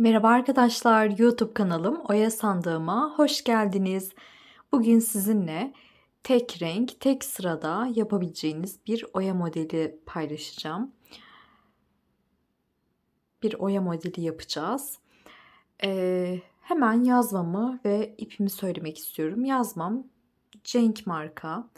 Merhaba arkadaşlar, YouTube kanalım Oya Sandığıma hoş geldiniz. Bugün sizinle tek renk, tek sırada yapabileceğiniz bir oya modeli paylaşacağım. Bir oya modeli yapacağız. Ee, hemen yazmamı ve ipimi söylemek istiyorum. Yazmam Cenk marka.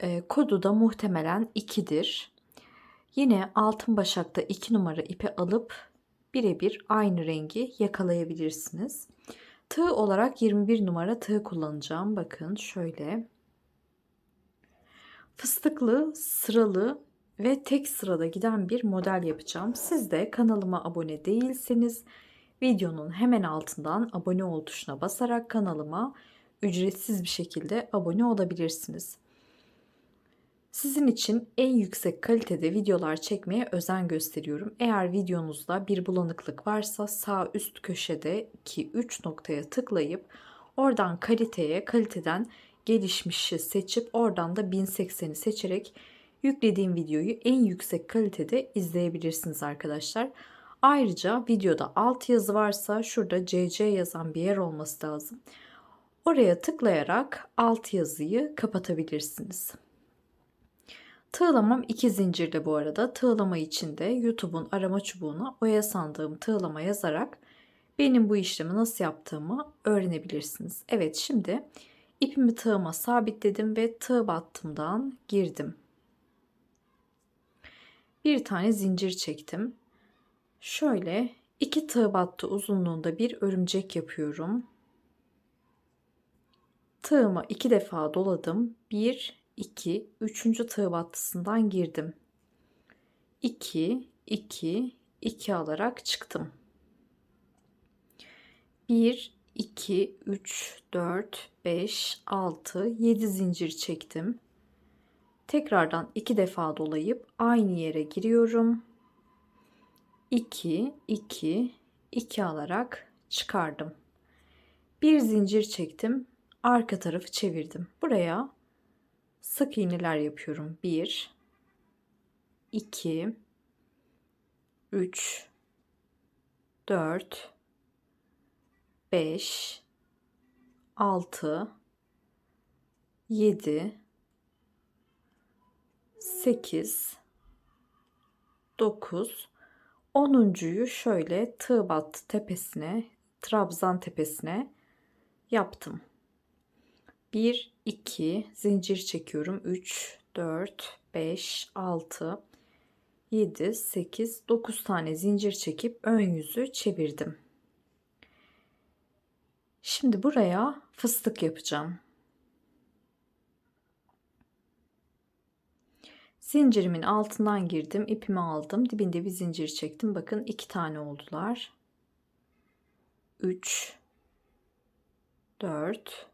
Ee, kodu da muhtemelen 2'dir. Yine altın başakta 2 numara ipi alıp birebir aynı rengi yakalayabilirsiniz. Tığ olarak 21 numara tığ kullanacağım. Bakın şöyle. Fıstıklı, sıralı ve tek sırada giden bir model yapacağım. Siz de kanalıma abone değilseniz videonun hemen altından abone ol tuşuna basarak kanalıma ücretsiz bir şekilde abone olabilirsiniz. Sizin için en yüksek kalitede videolar çekmeye özen gösteriyorum. Eğer videonuzda bir bulanıklık varsa sağ üst köşedeki 3 noktaya tıklayıp oradan kaliteye, kaliteden gelişmişi seçip oradan da 1080'i seçerek yüklediğim videoyu en yüksek kalitede izleyebilirsiniz arkadaşlar. Ayrıca videoda alt yazı varsa şurada CC yazan bir yer olması lazım. Oraya tıklayarak alt yazıyı kapatabilirsiniz. Tığlamam iki zincirde bu arada. Tığlama içinde YouTube'un arama çubuğuna oya sandığım tığlama yazarak benim bu işlemi nasıl yaptığımı öğrenebilirsiniz. Evet şimdi ipimi tığıma sabitledim ve tığ battımdan girdim. Bir tane zincir çektim. Şöyle iki tığ battı uzunluğunda bir örümcek yapıyorum. Tığıma iki defa doladım. Bir 2, 3. tığ battısından girdim. 2, 2, 2 alarak çıktım. 1, 2, 3, 4, 5, 6, 7 zincir çektim. Tekrardan 2 defa dolayıp aynı yere giriyorum. 2, 2, 2 alarak çıkardım. Bir zincir çektim. Arka tarafı çevirdim. Buraya sık iğneler yapıyorum. 1 2 3 4 5 6 7 8 9 10.yu şöyle tığ battı tepesine, trabzan tepesine yaptım. 1 2 zincir çekiyorum. 3 4 5 6 7 8 9 tane zincir çekip ön yüzü çevirdim. Şimdi buraya fıstık yapacağım. Zincirimin altından girdim ipimi aldım. Dibinde bir zincir çektim. Bakın iki tane oldular. 3 4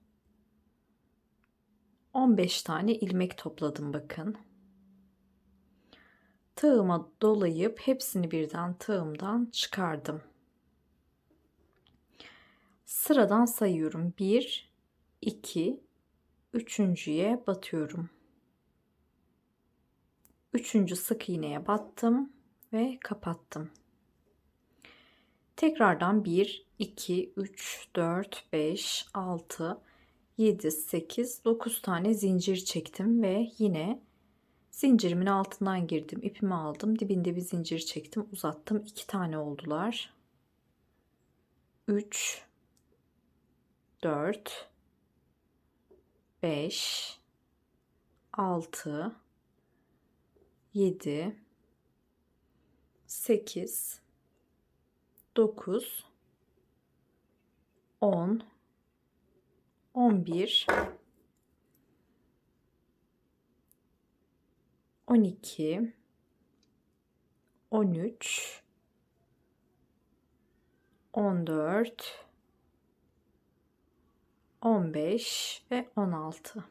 15 tane ilmek topladım bakın. Tığıma dolayıp hepsini birden tığımdan çıkardım. Sıradan sayıyorum. 1 2 üçüncüye batıyorum. Üçüncü sık iğneye battım ve kapattım. Tekrardan 1 2 3 4 5 6 7, 8, 9 tane zincir çektim ve yine zincirimin altından girdim. ipimi aldım. Dibinde bir zincir çektim. Uzattım. 2 tane oldular. 3 4 5 6 7 8 9 10 11 12 13 14 15 ve 16.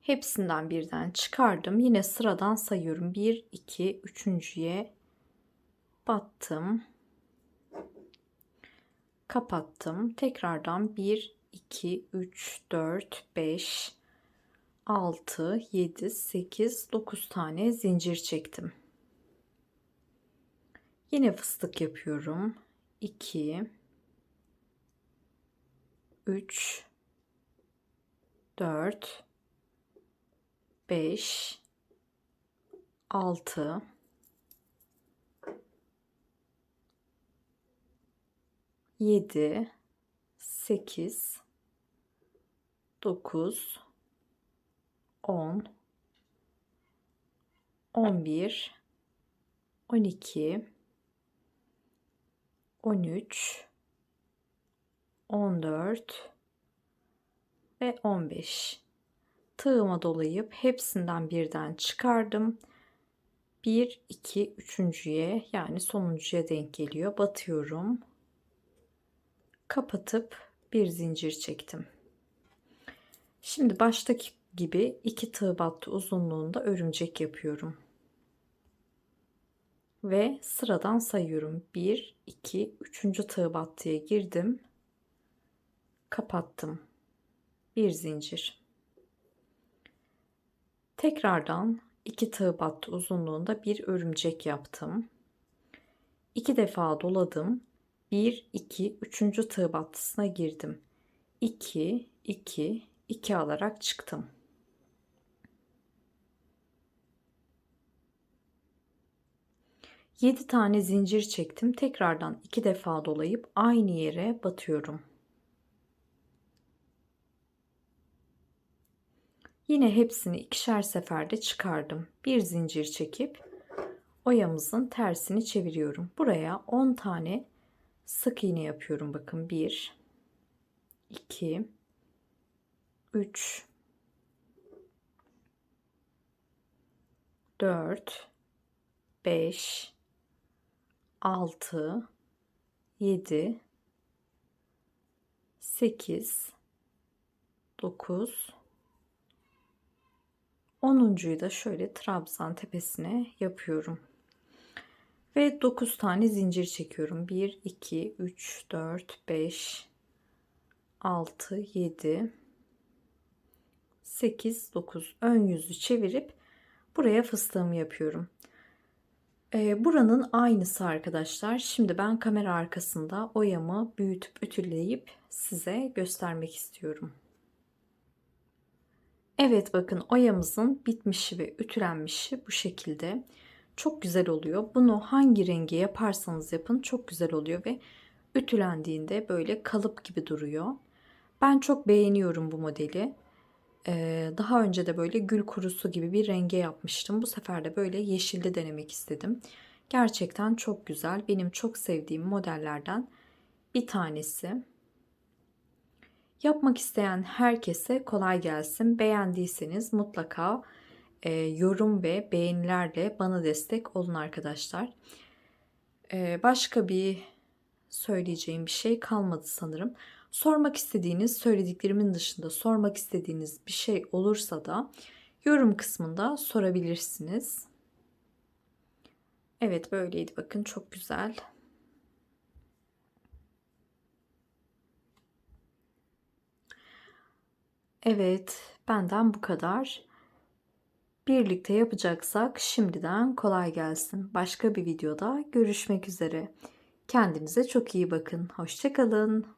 Hepsinden birden çıkardım. Yine sıradan sayıyorum. 1, 2, üçüncüye battım. Kapattım. Tekrardan 1, 2, 3, 4, 5, 6, 7, 8, 9 tane zincir çektim. Yine fıstık yapıyorum. 2, 3, 4, 5, 6, 7, 8, 9, 10, 11, 12, 13, 14 ve 15. Tığıma dolayıp hepsinden birden çıkardım. 1, 2, üçüncüye yani sonuncuya denk geliyor. Batıyorum. Kapatıp bir zincir çektim. Şimdi baştaki gibi iki tığ battı uzunluğunda örümcek yapıyorum. Ve sıradan sayıyorum. 1, 2, 3. tığ battıya girdim. Kapattım. Bir zincir. Tekrardan iki tığ battı uzunluğunda bir örümcek yaptım. İki defa doladım. 1, 2, 3. tığ battısına girdim. 2, 2, 2 alarak çıktım. Yedi tane zincir çektim. Tekrardan iki defa dolayıp aynı yere batıyorum. Yine hepsini ikişer seferde çıkardım. Bir zincir çekip oyamızın tersini çeviriyorum. Buraya 10 tane sık iğne yapıyorum. Bakın 1 2 3 4 5 6 7 8 9 10'uncuyu da şöyle trabzan tepesine yapıyorum. Ve 9 tane zincir çekiyorum. 1, 2, 3, 4, 5, 6, 7, 8, 9. Ön yüzü çevirip buraya fıstığımı yapıyorum. Ee, buranın aynısı arkadaşlar. Şimdi ben kamera arkasında oyamı büyütüp ütüleyip size göstermek istiyorum. Evet bakın oyamızın bitmişi ve ütülenmişi bu şekilde. Çok güzel oluyor. Bunu hangi rengi yaparsanız yapın çok güzel oluyor ve ütülendiğinde böyle kalıp gibi duruyor. Ben çok beğeniyorum bu modeli. Ee, daha önce de böyle gül kurusu gibi bir renge yapmıştım. Bu sefer de böyle yeşilde denemek istedim. Gerçekten çok güzel. Benim çok sevdiğim modellerden bir tanesi. Yapmak isteyen herkese kolay gelsin. Beğendiyseniz mutlaka e, yorum ve beğenilerle bana destek olun arkadaşlar. E, başka bir söyleyeceğim bir şey kalmadı sanırım. Sormak istediğiniz, söylediklerimin dışında sormak istediğiniz bir şey olursa da yorum kısmında sorabilirsiniz. Evet böyleydi bakın çok güzel. Evet, benden bu kadar. Birlikte yapacaksak şimdiden kolay gelsin. Başka bir videoda görüşmek üzere. Kendinize çok iyi bakın. Hoşçakalın.